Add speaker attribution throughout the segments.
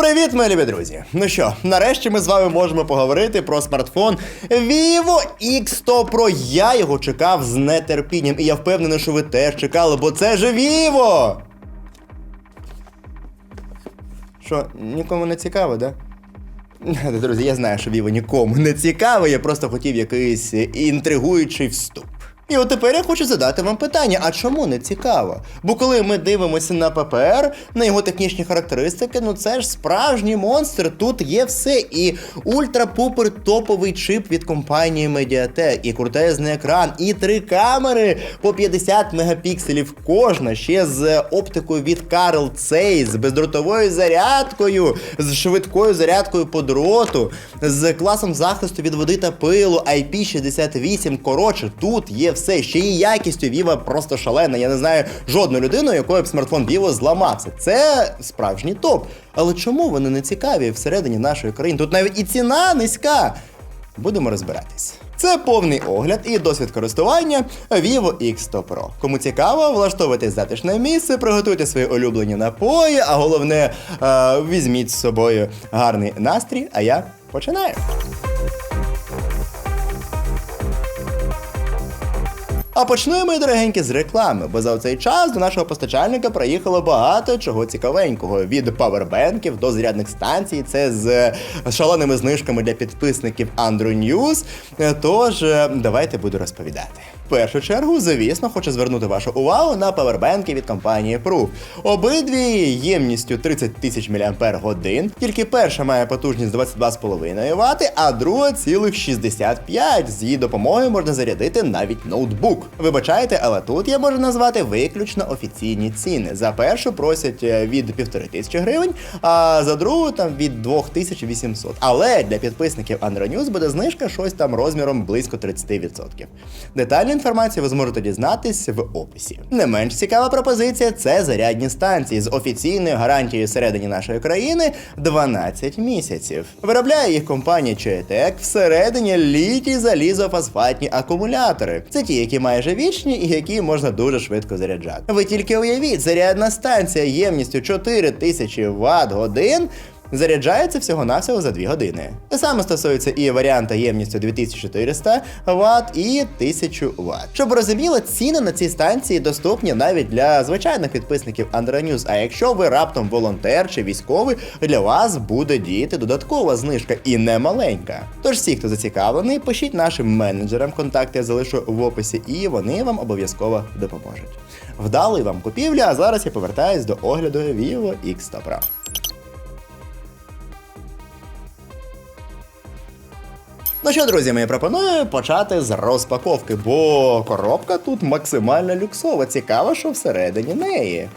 Speaker 1: Привіт, мої любі друзі! Ну що, нарешті ми з вами можемо поговорити про смартфон Vivo X100 Pro. Я його чекав з нетерпінням, і я впевнений, що ви теж чекали, бо це же Vivo! Що, нікому не цікаво, да? Друзі, я знаю, що Vivo нікому не цікаво, я просто хотів якийсь інтригуючий вступ. І от тепер я хочу задати вам питання: а чому не цікаво? Бо коли ми дивимося на ППР, на його технічні характеристики, ну це ж справжній монстр. Тут є все. І ультра-пупер топовий чип від компанії Mediatek, і крутезний екран, і три камери по 50 мегапікселів кожна, ще з оптикою від Carl Zeiss, з бездротовою зарядкою, з швидкою зарядкою по дроту, з класом захисту від води та пилу, IP68. Коротше, тут є все. Ще і якістю Vivo просто шалена. Я не знаю жодну людину, якої б смартфон Vivo зламався. Це справжній топ. Але чому вони не цікаві всередині нашої країни? Тут навіть і ціна низька. Будемо розбиратись. Це повний огляд і досвід користування Vivo X100 Pro. Кому цікаво, влаштовуйтесь в затишне місце, приготуйте свої улюблені напої, а головне, е, візьміть з собою гарний настрій, а я починаю. А почнемо, мої дорогенькі, з реклами, бо за цей час до нашого постачальника приїхало багато чого цікавенького. Від павербенків до зарядних станцій. Це з шаленими знижками для підписників Android News. Тож, е, давайте буду розповідати. В першу чергу, звісно, хочу звернути вашу увагу на павербенки від компанії Proof. Обидві ємністю 30 тисяч мАч, тільки перша має потужність 22,5 Вт, а друга цілих 65. З її допомогою можна зарядити навіть ноутбук. Вибачайте, але тут я можу назвати виключно офіційні ціни. За першу просять е, від 1500 гривень, а за другу там від 2800. Але для підписників News буде знижка щось там розміром близько 30%. Детальну інформацію ви зможете дізнатись в описі. Не менш цікава пропозиція це зарядні станції з офіційною гарантією всередині нашої країни 12 місяців. Виробляє їх компанія Cheetec всередині літій залізофосфатні акумулятори. Це ті, які майже вічні і які можна дуже швидко заряджати. Ви тільки уявіть, зарядна станція ємністю 4000 Вт годин. Заряджається всього-навсього за 2 години. Те саме стосується і варіанта ємністю 2400 Вт і 1000 Вт. Щоб розуміло, ціни на ці станції доступні навіть для звичайних підписників News, А якщо ви раптом волонтер чи військовий, для вас буде діяти додаткова знижка і не маленька. Тож всі, хто зацікавлений, пишіть нашим менеджерам, контакти я залишу в описі, і вони вам обов'язково допоможуть. Вдалої вам купівля, а зараз я повертаюсь до огляду Vivo X100 Pro. Ну що, друзі, ми пропоную почати з розпаковки, бо коробка тут максимально люксова. Цікаво, що всередині неї.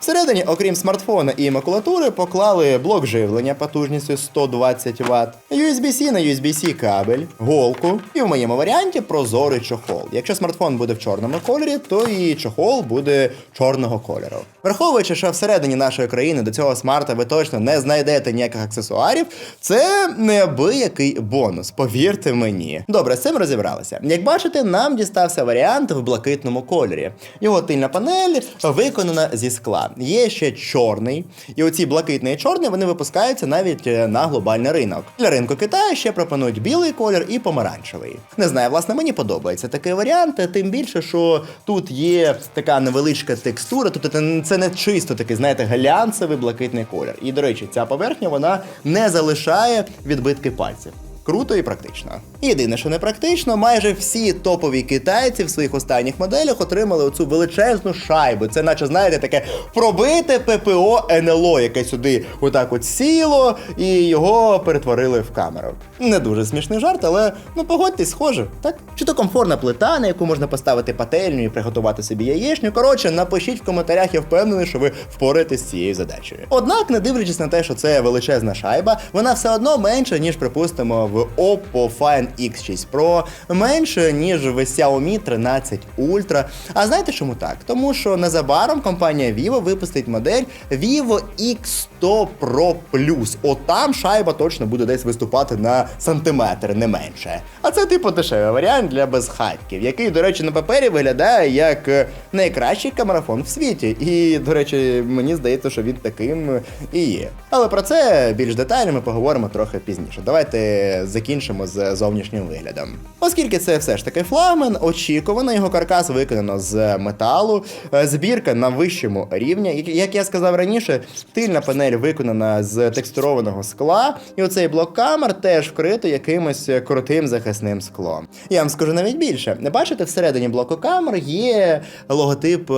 Speaker 1: Всередині, окрім смартфона і макулатури, поклали блок живлення потужністю 120 Вт, USB-C на USB-C кабель, голку і в моєму варіанті прозорий чохол. Якщо смартфон буде в чорному кольорі, то і чохол буде чорного кольору. Враховуючи, що всередині нашої країни до цього смарта ви точно не знайдете ніяких аксесуарів, це неабиякий бонус, повірте мені. Добре, з цим розібралися. Як бачите, нам дістався варіант в блакитному кольорі. Його тильна панель виконана зі скла. Є ще чорний, і оці блакитний і чорний вони випускаються навіть е, на глобальний ринок. Для ринку Китаю ще пропонують білий колір і помаранчевий. Не знаю, власне, мені подобається такий варіант, тим більше, що тут є така невеличка текстура, тут це не чисто такий, знаєте, глянцевий блакитний колір. І, до речі, ця поверхня вона не залишає відбитки пальців. Круто і практично. Єдине, що не практично, майже всі топові китайці в своїх останніх моделях отримали оцю величезну шайбу. Це, наче, знаєте, таке пробите ППО НЛО, яке сюди отак от сіло, і його перетворили в камеру. Не дуже смішний жарт, але ну погодьтесь, схоже, так? Чи то комфортна плита, на яку можна поставити пательню і приготувати собі яєчню. Коротше, напишіть в коментарях, я впевнений, що ви впораєтесь з цією задачею. Однак, не дивлячись на те, що це величезна шайба, вона все одно менша, ніж припустимо в в Oppo Find X6 Pro, менше, ніж в Xiaomi 13 Ultra. А знаєте чому так? Тому що незабаром компанія Vivo випустить модель Vivo X100 Pro Plus. От там шайба точно буде десь виступати на сантиметр, не менше. А це типу дешевий варіант для безхатьків, який, до речі, на папері виглядає як е, найкращий камерафон в світі. І, до речі, мені здається, що він таким і є. Але про це більш детально ми поговоримо трохи пізніше. Давайте закінчимо з зовнішнім виглядом. Оскільки це все ж таки флагман, очікувано його каркас виконано з металу, е, збірка на вищому рівні. Як- я сказав раніше, тильна панель виконана з текстурованого скла, і оцей блок камер теж вкрито якимось крутим захисним склом. Я вам скажу навіть більше. Бачите, всередині блоку камер є логотип е,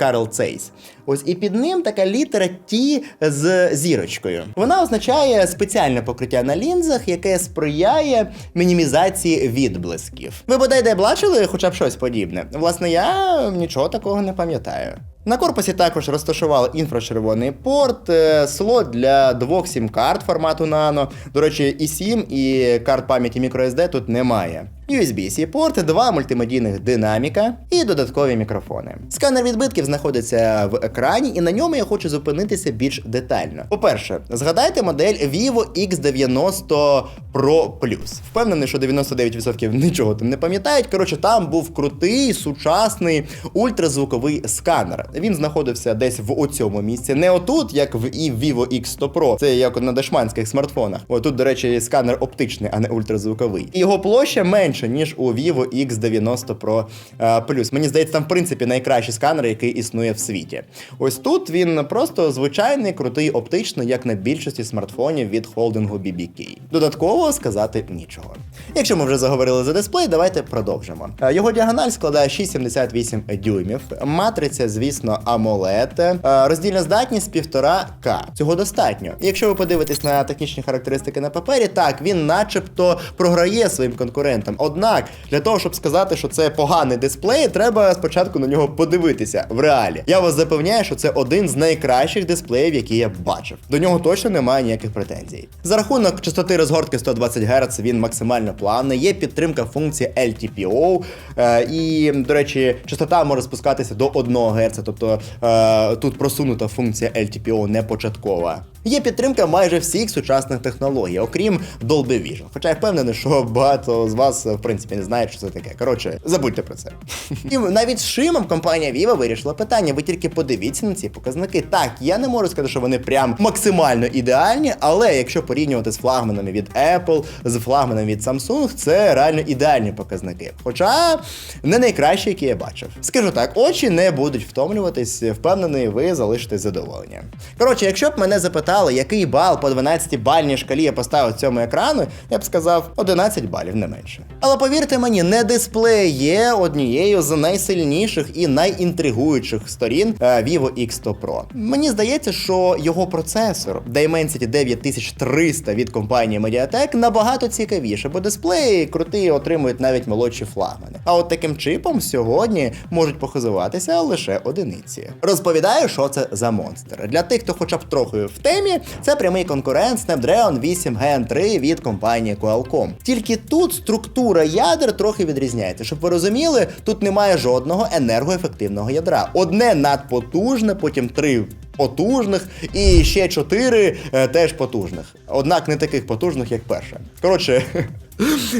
Speaker 1: Carl Zeiss. Ось і під ним така літера T з зірочкою. Вона означає спеціальне покриття на лінзах, яке сприяє мінімізації відблисків. Ви бодай де бачили хоча б щось подібне? Власне, я нічого такого не пам'ятаю. На корпусі також розташували інфрачервоний порт, е, слот для двох сім-карт формату Nano. До речі, і сім, і карт пам'яті microSD тут немає. USB-C порт, два мультимедійних динаміка і додаткові мікрофони. Сканер відбитків знаходиться в екрані, і на ньому я хочу зупинитися більш детально. По-перше, згадайте модель Vivo X90 Pro Plus. Впевнений, що 99% нічого там не пам'ятають. Коротше, там був крутий, сучасний ультразвуковий сканер. Він знаходився десь в оцьому місці, не отут, як в і Vivo X100 Pro. Це як на дешманських смартфонах. О, тут, до речі, сканер оптичний, а не ультразвуковий. І його площа менша, ніж у Vivo X90 Pro е, Plus. Мені здається, там в принципі найкращий сканер, який існує в світі. Ось тут він просто звичайний, крутий оптичний, як на більшості смартфонів від холдингу BBK. Додатково сказати нічого. Якщо ми вже заговорили за дисплей, давайте продовжимо. Е, Його діагональ складає 6,78 дюймів. Матриця, звісно, AMOLED. Е, Роздільна здатність 1,5К. Цього достатньо. І Якщо ви подивитесь на технічні характеристики на папері, так він начебто програє своїм конкурентам. Однак, для того, щоб сказати, що це поганий дисплей, треба спочатку на нього подивитися в реалі. Я вас запевняю, що це один з найкращих дисплеїв, які я бачив. До нього точно немає ніяких претензій. За рахунок частоти розгортки 120 Гц він максимально плавний. Є підтримка функції LTPO. Е, і, до речі, частота може спускатися до 1 Гц, тобто е, тут просунута функція LTPO не початкова. Є підтримка майже всіх сучасних технологій, окрім Dolby Vision. Хоча я впевнений, що багато з вас в принципі не знають, що це таке. Коротше, забудьте про це. І навіть з шимом компанія Vivo вирішила питання. Ви тільки подивіться на ці показники. Так, я не можу сказати, що вони прям максимально ідеальні, але якщо порівнювати з флагманами від Apple, з флагманами від Samsung, це реально ідеальні показники. Хоча не найкращі, які я бачив. Скажу так, очі не будуть втомлюватись, впевнений, ви залишите задоволення. Коротше, якщо б мене запитали, який бал по 12-бальній шкалі я поставив цьому екрану, я б сказав 11 балів, не менше. Але повірте мені, не дисплей є однією з найсильніших і найінтригуючих сторін е, Vivo X100 Pro. Мені здається, що його процесор Dimensity 9300 від компанії Mediatek набагато цікавіше, бо дисплеї крутий отримують навіть молодші флагмани. А от таким чипом сьогодні можуть похизуватися лише одиниці. Розповідаю, що це за монстр. Для тих, хто хоча б трохи в темі, це прямий конкурент Snapdragon 8 Gen 3 від компанії Qualcomm. Тільки тут структура ядер трохи відрізняється. Щоб ви розуміли, тут немає жодного енергоефективного ядра. Одне надпотужне, потім три потужних і ще чотири е, теж потужних. Однак не таких потужних, як перше. Коротше.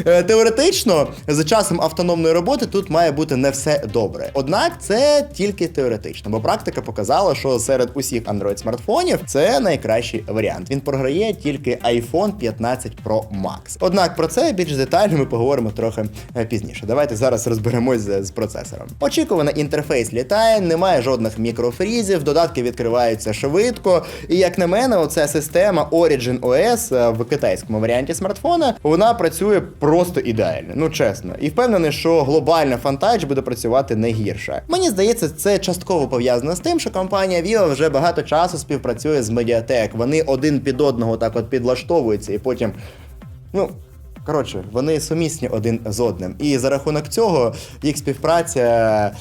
Speaker 1: Е, Теоретично, за часом автономної роботи тут має бути не все добре. Однак це тільки теоретично, бо практика показала, що серед усіх Android смартфонів це найкращий варіант. Він програє тільки iPhone 15 Pro Max. Однак про це більш детально ми поговоримо трохи е, пізніше. Давайте зараз розберемось з, процесором. Очікувано, інтерфейс літає, немає жодних мікрофрізів, додатки відкриваються швидко. І як на мене, оця система Origin OS е, в китайському варіанті смартфона вона працює просто ідеально, ну чесно. І впевнений, що глобальна Fantouch буде працювати не гірше. Мені здається, це частково пов'язано з тим, що компанія Vivo вже багато часу співпрацює з Mediatek. Вони один під одного так от підлаштовуються, і потім. Ну, коротше, вони сумісні один з одним. І за рахунок цього їх співпраця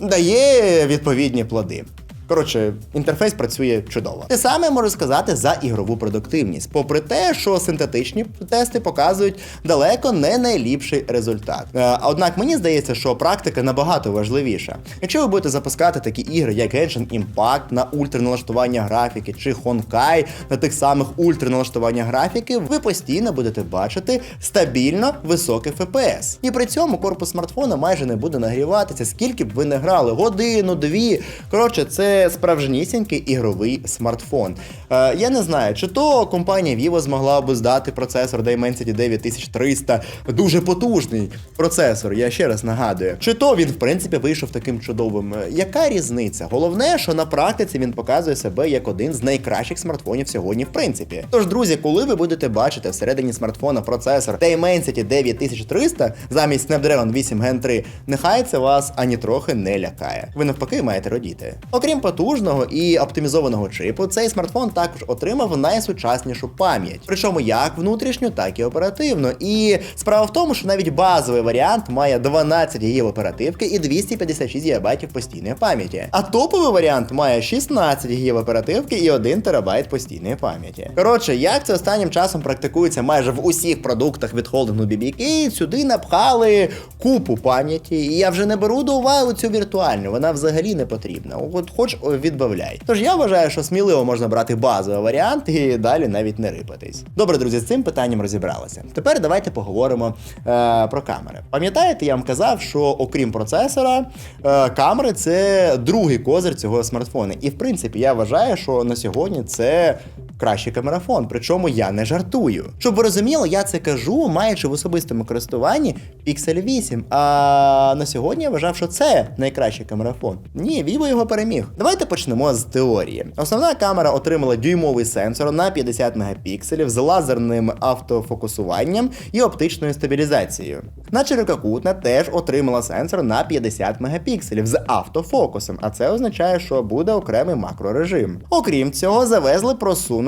Speaker 1: дає відповідні плоди. Коротше, інтерфейс працює чудово. Те саме можу сказати за ігрову продуктивність, попри те, що синтетичні тести показують далеко не найліпший результат. Е, Однак мені здається, що практика набагато важливіша. Якщо ви будете запускати такі ігри, як Genshin Impact на ультраналаштування графіки чи Honkai на тих самих ультраналаштування графіки, ви постійно будете бачити стабільно високий FPS. І при цьому корпус смартфона майже не буде нагріватися, скільки б ви не грали годину, дві. Коротше, це справжнісінький ігровий смартфон. Е, я не знаю, чи то компанія Vivo змогла б здати процесор Dimensity 9300, дуже потужний процесор, я ще раз нагадую. Чи то він, в принципі, вийшов таким чудовим. Е, Яка різниця? Головне, що на практиці він показує себе як один з найкращих смартфонів сьогодні, в принципі. Тож, друзі, коли ви будете бачити всередині смартфона процесор Dimensity 9300 замість Snapdragon 8 Gen 3, нехай це вас ані трохи не лякає. Ви навпаки маєте родіти. Окрім потужного і оптимізованого чипу, цей смартфон також отримав найсучаснішу пам'ять, причому як внутрішню, так і оперативну. І справа в тому, що навіть базовий варіант має 12 ГБ оперативки і 256 ГБ постійної пам'яті. А топовий варіант має 16 ГБ оперативки і 1 ТБ постійної пам'яті. Коротше, як це останнім часом практикується майже в усіх продуктах від холдингу BBK, сюди напхали купу пам'яті. І я вже не беру до уваги цю віртуальну, вона взагалі не потрібна. От хоч о, відбавляй. Тож я вважаю, що сміливо можна брати базовий варіант і далі навіть не рипатись. Добре, друзі, з цим питанням розібралися. Тепер давайте поговоримо е, про камери. Пам'ятаєте, я вам казав, що окрім процесора, е, камери це другий козир цього смартфона. І в принципі, я вважаю, що на сьогодні це кращий камерафон. Причому я не жартую. Щоб ви розуміли, я це кажу, маючи в особистому користуванні Pixel 8. А на сьогодні я вважав, що це найкращий камерафон. Ні, Vivo його переміг. Давайте почнемо з теорії. Основна камера отримала дюймовий сенсор на 50 мегапікселів з лазерним автофокусуванням і оптичною стабілізацією. На ширококутна теж отримала сенсор на 50 мегапікселів з автофокусом, а це означає, що буде окремий макрорежим. Окрім цього, завезли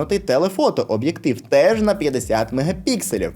Speaker 1: просунутий телефотооб'єктив теж на 50 мегапікселів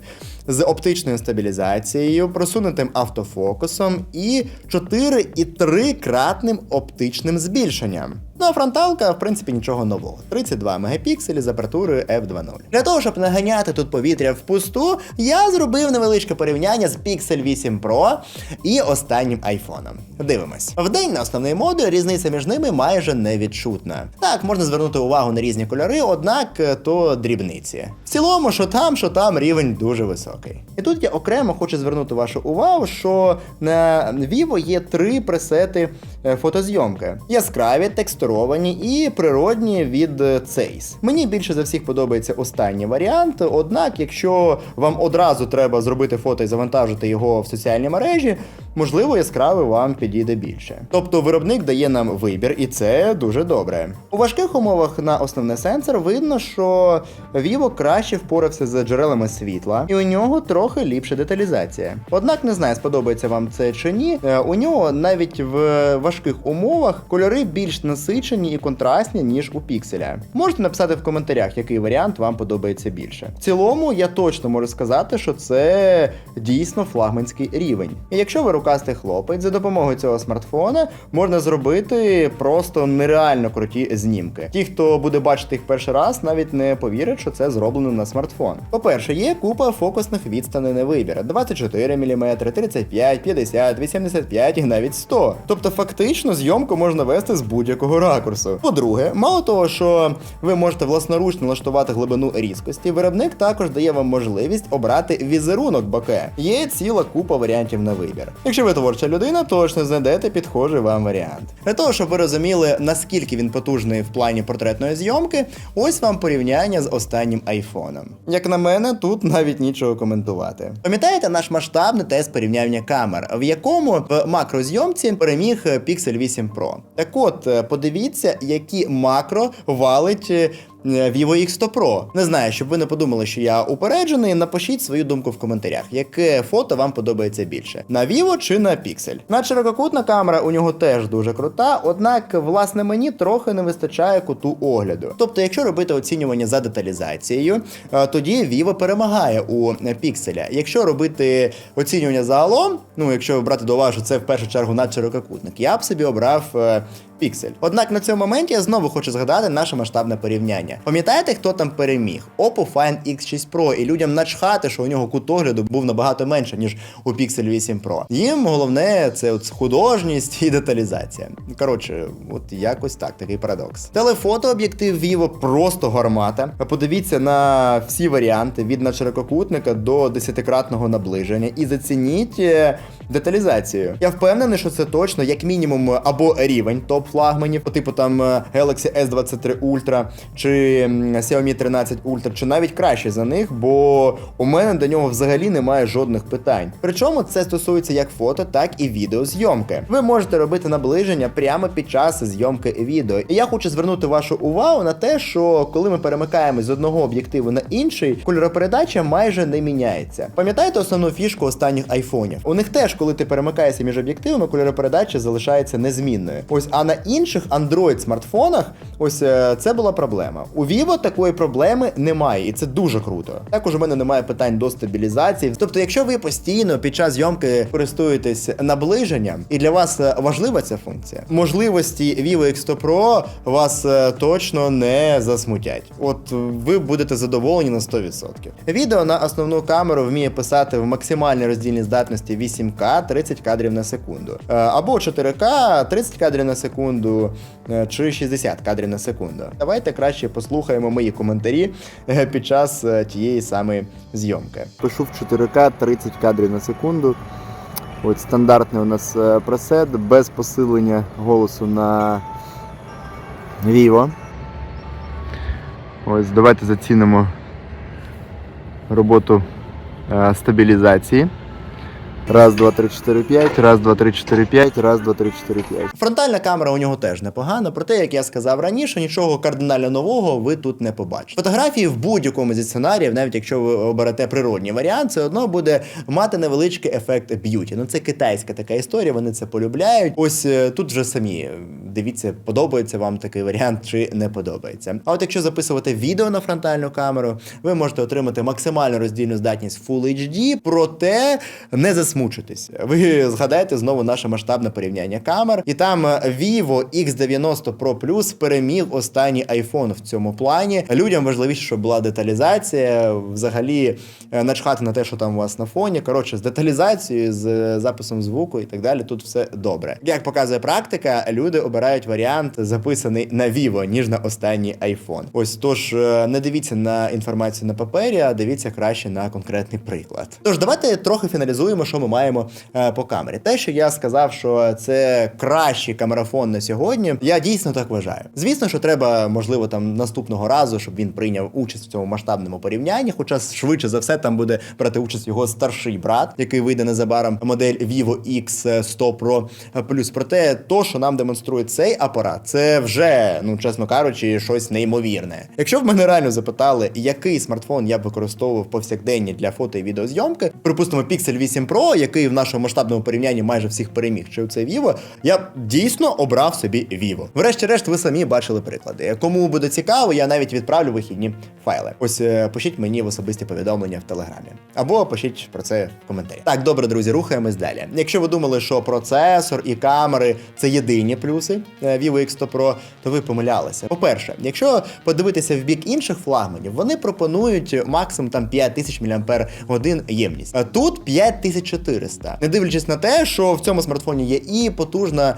Speaker 1: з оптичною стабілізацією, просунутим автофокусом і 4,3 кратним оптичним збільшенням. Ну а фронталка, в принципі, нічого нового. 32 мегапікселі з апертурою f2.0. Для того, щоб наганяти тут повітря впусту, я зробив невеличке порівняння з Pixel 8 Pro і останнім айфоном. Дивимось. Вдень на основний модуль різниця між ними майже невідчутна. Так, можна звернути увагу на різні кольори, однак е, то дрібниці. В цілому, що там, що там рівень дуже високий. І тут я окремо хочу звернути вашу увагу, що на Vivo є три пресети е, фотозйомки: яскраві, текстуровані і природні від е, Zeiss. Мені більше за всіх подобається останній варіант. Однак, якщо вам одразу треба зробити фото і завантажити його в соціальні мережі, можливо, яскравий вам підійде більше. Тобто виробник дає нам вибір, і це дуже добре. У важких умовах на основний сенсор видно, що Vivo краще впорався з джерелами світла, і у нього трохи ліпша деталізація. Однак не знаю, сподобається вам це чи ні. е, У нього навіть в важких умовах кольори більш насичені і контрастні, ніж у пікселя. Можете написати в коментарях, який варіант вам подобається більше. В цілому, я точно можу сказати, що це дійсно флагманський рівень. І якщо ви рукастий хлопець, за допомогою цього смартфона можна зробити просто нереально круті знімки. Ті, хто буде бачити їх перший раз, навіть не повірять, що це зроблено на смартфон. По-перше, є купа фокусних відстаней на вибір: 24 мм, 35, 50, 85 і навіть 100. Тобто, фактично, зйомку можна вести з будь-якого ракурсу. По-друге, мало того, що ви можете власноручно налаштувати глибину різкості, виробник також дає вам можливість обрати візерунок боке. Є ціла купа варіантів на вибір. Якщо ви творча людина, точно знайдете підхожий вам варіант. Для того, щоб ви розуміли, наскільки він потужний в плані портретної зйомки, ось вам порівняння з останнім айфоном. Як на мене, тут навіть нічого коментувати. Пам'ятаєте наш масштабний тест порівняння камер, в якому в макрозйомці переміг е, Pixel 8 Pro. Так от, е, подивіться, які макро валить. Е, Vivo X100 Pro. Не знаю, щоб ви не подумали, що я упереджений. Напишіть свою думку в коментарях, яке фото вам подобається більше: на Vivo чи на Pixel. На ширококутна камера у нього теж дуже крута, однак, власне, мені трохи не вистачає куту огляду. Тобто, якщо робити оцінювання за деталізацією, е, тоді Vivo перемагає у Pixel. Якщо робити оцінювання загалом, ну якщо брати до уваги, що це в першу чергу надширококутник, я б собі обрав Pixel. Однак на цьому моменті я знову хочу згадати наше масштабне порівняння. Пам'ятаєте, хто там переміг? Oppo Find X6 Pro, і людям начхати, що у нього кут огляду був набагато менше, ніж у Pixel 8 Pro. Їм головне це от художність і деталізація. Коротше, от якось так, такий парадокс. Телефотооб'єктив Vivo просто гармата. Подивіться на всі варіанти від надширококутника до десятикратного наближення і зацініть е, деталізацію. Я впевнений, що це точно як мінімум або рівень топ-флагманів, по типу там е, Galaxy S23 Ultra чи Xiaomi 13 Ultra, чи навіть краще за них, бо у мене до нього взагалі немає жодних питань. Причому це стосується як фото, так і відеозйомки. Ви можете робити наближення прямо під час зйомки відео. І я хочу звернути вашу увагу на те, що коли ми перемикаємо з одного об'єктиву на інший, кольоропередача майже не міняється. Пам'ятаєте основну фішку останніх айфонів? У них теж, коли ти перемикаєшся між об'єктивами, кольоропередача залишається незмінною. Ось а на інших Android смартфонах, ось е, це була проблема. У Vivo такої проблеми немає, і це дуже круто. Також у мене немає питань до стабілізації. Тобто, якщо ви постійно під час зйомки користуєтесь наближенням, і для вас е, важлива ця функція, можливості Vivo X100 Pro вас е, точно не засмутять. От ви будете задоволені на 100%. Відео на основну камеру вміє писати в максимальній роздільній здатності 8К 30 кадрів на секунду. Або 4К 30 кадрів на секунду, е, чи 60 кадрів на секунду. Давайте краще послухаємо мої коментарі е, під час е, тієї самої зйомки. Пишу в 4К 30 кадрів на секунду. От стандартний у нас пресет без посилення голосу на Vivo. Ось давайте зацінимо роботу стабілізації. Раз, два, три, чотири, п'ять, раз, два, три, чотири, п'ять, раз, два, три, чотири, п'ять. Фронтальна камера у нього теж непогана, проте, як я сказав раніше, нічого кардинально нового ви тут не побачите. Фотографії в будь-якому зі сценаріїв, навіть якщо ви оберете природній варіант, все одно буде мати невеличкий ефект б'юті. Ну це китайська така історія, вони це полюбляють. Ось е, тут вже самі е, дивіться, подобається вам такий варіант чи не подобається. А от якщо записувати відео на фронтальну камеру, ви можете отримати максимальну роздільну здатність Full HD, проте не засмучитись. Ви згадаєте знову наше масштабне порівняння камер, і там Vivo X90 Pro Plus переміг останній iPhone в цьому плані. Людям важливіше, щоб була деталізація, взагалі е, начхати на те, що там у вас на фоні. Коротше, з деталізацією, з е, записом звуку і так далі. Тут все добре. Як показує практика, люди обирають варіант записаний на Vivo, ніж на останній iPhone. Ось тож е, не дивіться на інформацію на папері, а дивіться краще на конкретний приклад. Тож давайте трохи фіналізуємо, що ми маємо е, по камері. Те, що я сказав, що це кращий камерафон на сьогодні, я дійсно так вважаю. Звісно, що треба, можливо, там наступного разу, щоб він прийняв участь в цьому масштабному порівнянні. Хоча швидше за все там буде брати участь його старший брат, який вийде незабаром модель Vivo X100 Pro Plus. Проте, то, що нам демонструє цей апарат, це вже, ну чесно кажучи, щось неймовірне. Якщо в мене реально запитали, який смартфон я б використовував повсякденні для фото і відеозйомки, припустимо, Pixel 8 Pro, який в нашому масштабному порівнянні майже всіх переміг, чи це Vivo, я дійсно обрав собі Vivo. Врешті-решт, ви самі бачили приклади. Кому буде цікаво, я навіть відправлю вихідні файли. Ось е, пишіть мені в особисті повідомлення в телеграмі. Або пишіть про це в коментарі. Так, добре, друзі, рухаємось далі. Якщо ви думали, що процесор і камери це єдині плюси е, Vivo X100 Pro, то ви помилялися. По-перше, якщо подивитися в бік інших флагманів, вони пропонують максимум там 5000 мАч ємність. А тут 5400. Не дивлячись на те, що в цьому смартфоні є і потужна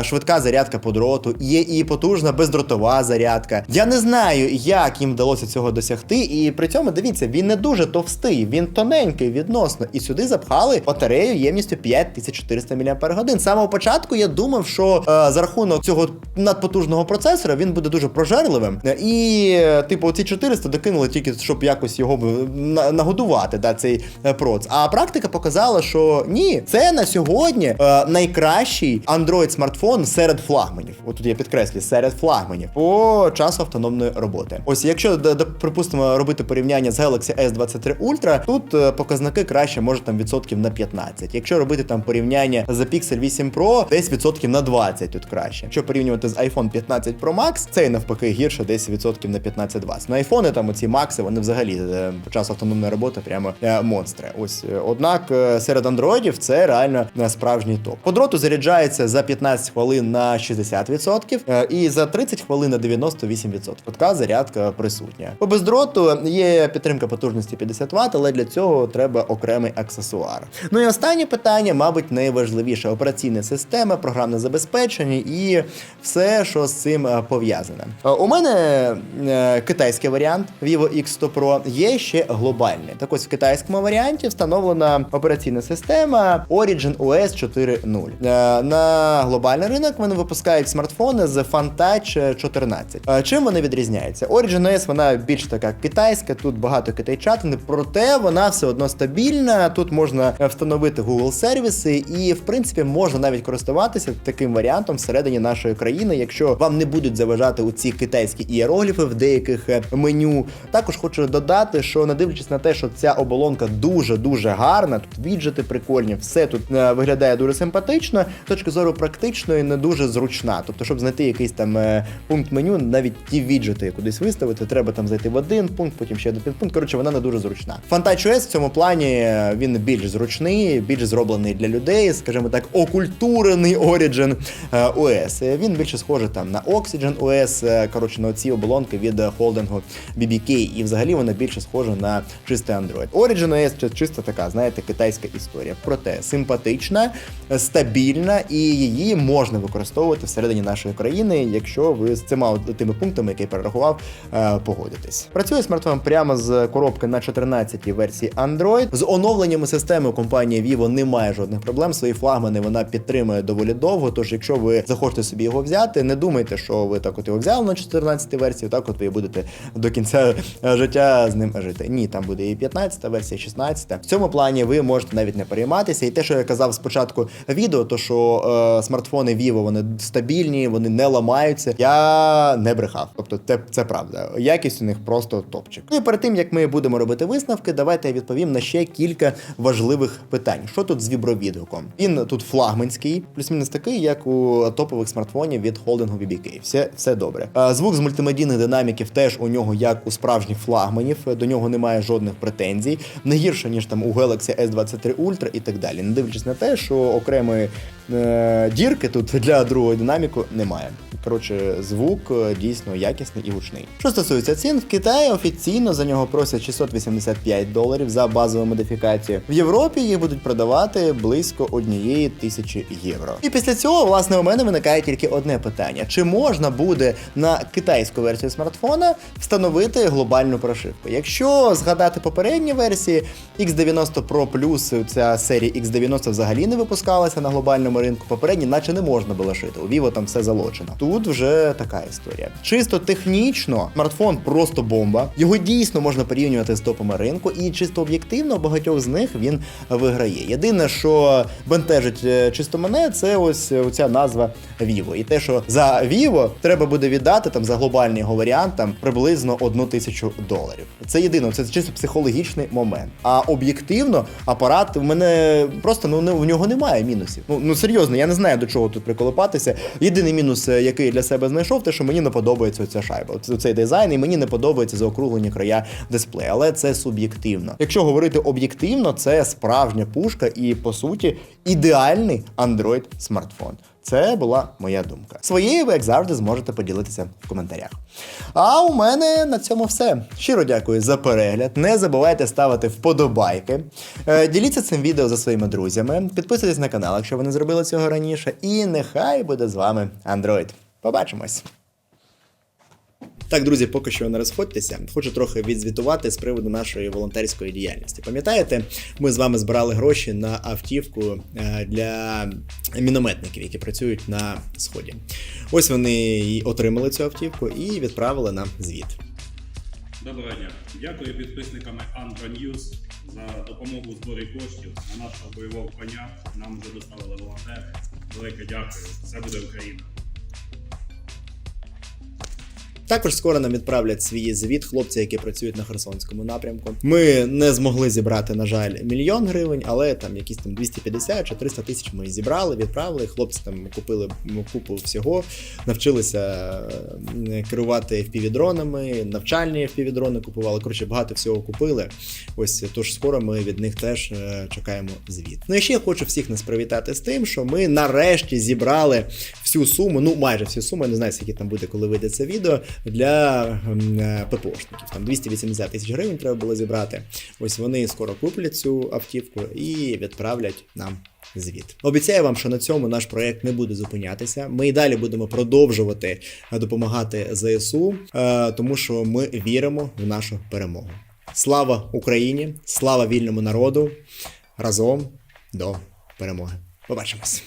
Speaker 1: е, швидка зарядка по дроту, є і потужна бездротова зарядка. Я не знаю, як їм вдалося цього досягти, і при цьому дивіться, він не дуже товстий, він тоненький відносно. І сюди запхали батарею ємністю 5400 мАч. З самого початку я думав, що е, за рахунок цього надпотужного процесора він буде дуже прожерливим. Е, І, е, типу, ці 400 докинули тільки, щоб якось його на- нагодувати, да, цей е, проц. А практика показала, що ні, це на сьогодні е, найкращий Android смартфон серед флагманів. От тут я підкреслюю, серед флагманів по часу автономної роботи. Ось якщо припустимо робити порівняння з Galaxy S23 Ultra, тут е, показники краще може там відсотків на 15. Якщо робити там порівняння з Pixel 8 Pro, десь відсотків на 20 тут краще. Якщо порівнювати з iPhone 15 Pro Max, цей навпаки гірше, десь відсотків на 15-20. На айфони там оці макси, вони взагалі е, по часу автономної роботи прямо е, монстри. Ось е, однак е, серед андроїдів це реально справжній топ. По дроту заряджається за 15 хвилин на 60% е, і за 30 хвилин на 98%. Така зарядка присутня. По бездроту є підтримка потужності 50 Вт, але для цього треба окремий аксесуар. Ну і останнє питання, мабуть, найважливіше: операційна система, програмне забезпечення і все, що з цим е, пов'язане. Е, У мене китайський варіант Vivo X100 Pro, є ще глобальний. Так ось в китайському варіанті встановлена операційна система Origin OS 4.0. Е, На глобальний ринок вони випускають смартфони з FunTouch 14. Е, Чим вони відрізняються? Origin OS вона більш така китайська, тут багато китайчатини, проте вона все одно стабільна. Тут можна встановити Google сервіси, і в принципі можна навіть користуватися таким варіантом всередині нашої країни, якщо вам не будуть заважати у ці китайські ієрогліфи в деяких е, меню. Також хочу додати, що не дивлячись на те, що ця оболонка дуже дуже гарна, тут віджити прикольні, все тут е, виглядає дуже симпатично. З точки зору практичної не дуже зручна. Тобто, щоб знайти якийсь там е, пункт меню, навіть ті віджити кудись виставити, треба там зайти в один пункт, потім ще один підпункт. Коротше, вона не дуже зручна. Fantouch OS в цьому плані е, він більш зручний, більш зроблений для людей, скажімо так, окультурений Origin OS. Він більше схожий там на Oxygen OS, коротше, на ці оболонки від холдингу BBK, і взагалі вона більше схожа на чистий Android. Origin OS це чисто така, знаєте, китайська історія. Проте симпатична, стабільна, і її можна використовувати всередині нашої країни, якщо ви з цими тими пунктами, які я перерахував, е, погодитесь. Працює смартфон прямо з коробки на 14-й версії Android. З оновленнями системи компанія Vivo не має жодних проблем. Свої флагмани вона підтримує доволі довго. Тож, якщо ви захочете собі його взяти, не думайте, що ви так от його взяли на 14-й версії, так от ви будете до кінця життя з ним жити. Ні, там буде і 15-та версія, і 16-та. В цьому плані ви можете навіть не перейматися. І те, що я казав спочатку відео, то що е, смартфони Vivo вони стабільні, вони не ламаються. Я не брехав. Тобто, це, це правда. Якість у них просто топчик. Ну і перед тим як ми будемо робити висновки, давайте я відповім на ще кілька важливих питань. Що тут з вібровідгуком? Він тут флагманський, плюс-мінус такий, як у топових смартфонів від холдингу BBK. Все, все добре. Е, Звук з мультимедійних динаміків теж у нього як у справжніх флагманів. До нього немає жодних претензій. Не гірше ніж там у Galaxy S23 Ultra і так далі. Не дивлячись на те, що окремої е, дірки тут для другого динаміку немає. Коротше, звук е, дійсно якісний і гучний. Що стосується цін, в Китаї офіційно за нього просять 685 доларів за базову модифікацію. В Європі їх будуть продавати близько однієї тисячі євро. І після цього, власне, у мене виникає тільки одне питання: чи можна буде на китайську версію смартфона встановити глобальну прошивку? Якщо згадати попередні версії, X90 Pro Plus, ця серія X90 взагалі не випускалася на глобальному ринку. Попередні, наче не можна було шити. У Vivo там все залочено. Тут вже така історія. Чисто технічно, смартфон просто бомба. Його дійсно можна порівнювати з топами ринку, і чисто об'єктивно, багатьох з них він виграє. Єдине, що бентежить е, чисто мене, це ось ця назва Vivo. І те, що за Vivo треба буде віддати там за глобальний його варіант там приблизно одну тисячу доларів. Це єдине, це чисто психологічний момент. А об'єктивно, апарат в мене просто ну не в нього немає мінусів. Ну ну серйозно, я не знаю до чого тут приколопатися. Єдиний мінус, е, який я для себе знайшов, те, що мені не подобається ця шайба. Цей дизайн, і мені не подобається заокруглені края дисплея, але це суб'єктивно. Якщо говорити об'єктивно, це справжня пушка і по суті ідеальний Android смартфон. Це була моя думка. Своєю ви, як завжди, зможете поділитися в коментарях. А у мене на цьому все. Щиро дякую за перегляд. Не забувайте ставити вподобайки. Е, Діліться цим відео за своїми друзями. Підписуйтесь на канал, якщо ви не зробили цього раніше. І нехай буде з вами Android. Побачимось! Так, друзі, поки що не розходьтеся. Хочу трохи відзвітувати з приводу нашої волонтерської діяльності. Пам'ятаєте, ми з вами збирали гроші на автівку е, для мінометників, які працюють на сході. Ось вони і отримали цю автівку і відправили нам звіт.
Speaker 2: Доброго дня. Дякую підписникам News за допомогу у зборі коштів на нашого бойового коня. Нам вже доставили волонтери. Велике дякую. Все буде Україна.
Speaker 1: Також скоро нам відправлять свій звіт хлопці, які працюють на Херсонському напрямку. Ми не змогли зібрати, на жаль, мільйон гривень, але там якісь там 250 чи 300 тисяч ми зібрали, відправили. Хлопці там купили купу всього, навчилися керувати FPV-дронами, навчальні FPV-дрони купували. Коротше, багато всього купили. Ось тож скоро ми від них теж е, чекаємо звіт. Ну і ще я хочу всіх нас привітати з тим, що ми нарешті зібрали всю суму, ну майже всю суму, я не знаю, скільки там буде, коли вийде це відео, для е, ППОшників. Там 280 тисяч гривень треба було зібрати. Ось вони скоро куплять цю автівку і відправлять нам. Звіт обіцяю вам, що на цьому наш проект не буде зупинятися. Ми і далі будемо продовжувати допомагати ЗСУ, е, тому що ми віримо в нашу перемогу. Слава Україні! Слава вільному народу! Разом до перемоги! Побачимось!